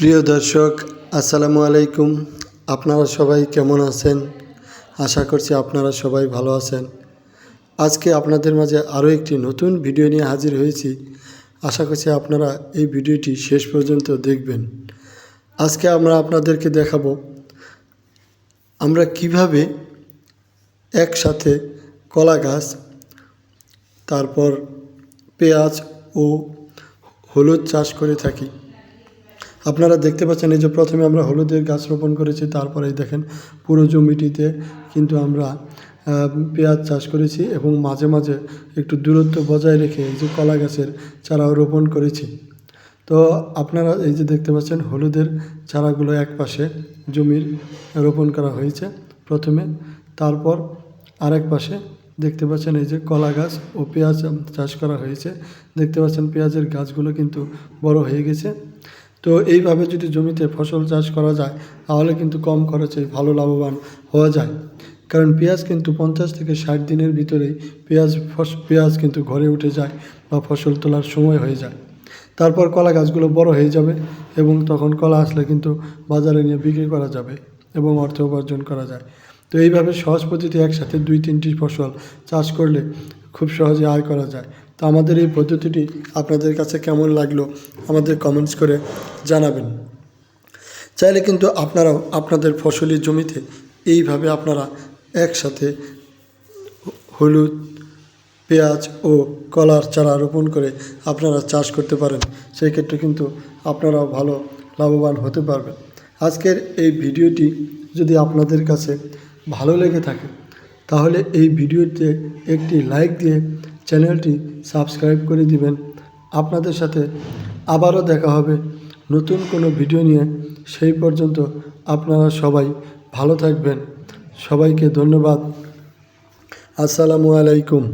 প্রিয় দর্শক, আসসালামু আলাইকুম। আপনারা সবাই কেমন আছেন? আশা করছি আপনারা সবাই ভালো আছেন। আজকে আপনাদের মাঝে আরও একটি নতুন ভিডিও নিয়ে হাজির হয়েছি। আশা করছি আপনারা এই ভিডিওটি শেষ পর্যন্ত দেখবেন। আজকে আমরা আপনাদেরকে দেখাবো, আমরা কীভাবে একসাথে কলা গাছ, তারপর পেঁয়াজ ও হলুদ চাষ করে থাকি। আপনারা দেখতে পাচ্ছেন এই যে প্রথমে আমরা হলুদের গাছ রোপণ করেছি তারপরে দেখেন পুরো জমিটিতে কিন্তু আমরা পেঁয়াজ চাষ করেছি এবং মাঝে মাঝে একটু দূরত্ব বজায় রেখে এই যে কলা গাছের চারাও রোপণ করেছি। তো আপনারা এই যে দেখতে পাচ্ছেন হলুদের চারাগুলো এক পাশে জমির রোপণ করা হয়েছে প্রথমে, তারপর আরেক পাশে দেখতে পাচ্ছেন এই যে কলা গাছ ও পেঁয়াজ চাষ করা হয়েছে। দেখতে পাচ্ছেন পেঁয়াজের গাছগুলো কিন্তু বড় হয়ে গেছে। তো এইভাবে যদি জমিতে ফসল চাষ করা যায়, তাহলে কিন্তু কম খরচে ভালো লাভবান হওয়া যায়। কারণ পেঁয়াজ কিন্তু পঞ্চাশ থেকে ষাট দিনের ভিতরেই পেঁয়াজ পেঁয়াজ কিন্তু ঘরে উঠে যায় বা ফসল তোলার সময় হয়ে যায়। তারপর কলা গাছগুলো বড় হয়ে যাবে এবং তখন কলা আসলে কিন্তু বাজারে নিয়ে বিক্রি করা যাবে এবং অর্থ উপার্জন করা যায়। তো এইভাবে সহজ পদ্ধতি একসাথে দুই তিনটি ফসল চাষ করলে খুব সহজে আয় করা যায়। তো আমাদের এই পদ্ধতিটি আপনাদের কাছে কেমন লাগল আমাদের কমেন্টস করে জানাবেন। চাইলে কিন্তু আপনারাও আপনাদের ফসলি জমিতে এইভাবে আপনারা একসাথে হলুদ, পেঁয়াজ ও কলার চারা রোপণ করে আপনারা চাষ করতে পারেন। সেই ক্ষেত্রে কিন্তু আপনারাও ভালো লাভবান হতে পারবেন। আজকের এই ভিডিওটি যদি আপনাদের কাছে ভালো লেগে থাকে, তাহলে এই ভিডিওতে একটি লাইক দিয়ে চ্যানেলটি সাবস্ক্রাইব করে দিবেন। আপনাদের সাথে আবারও দেখা হবে নতুন কোনো ভিডিও নিয়ে। সেই পর্যন্ত আপনারা সবাই ভালো থাকবেন। সবাইকে ধন্যবাদ। আসসালামু আলাইকুম।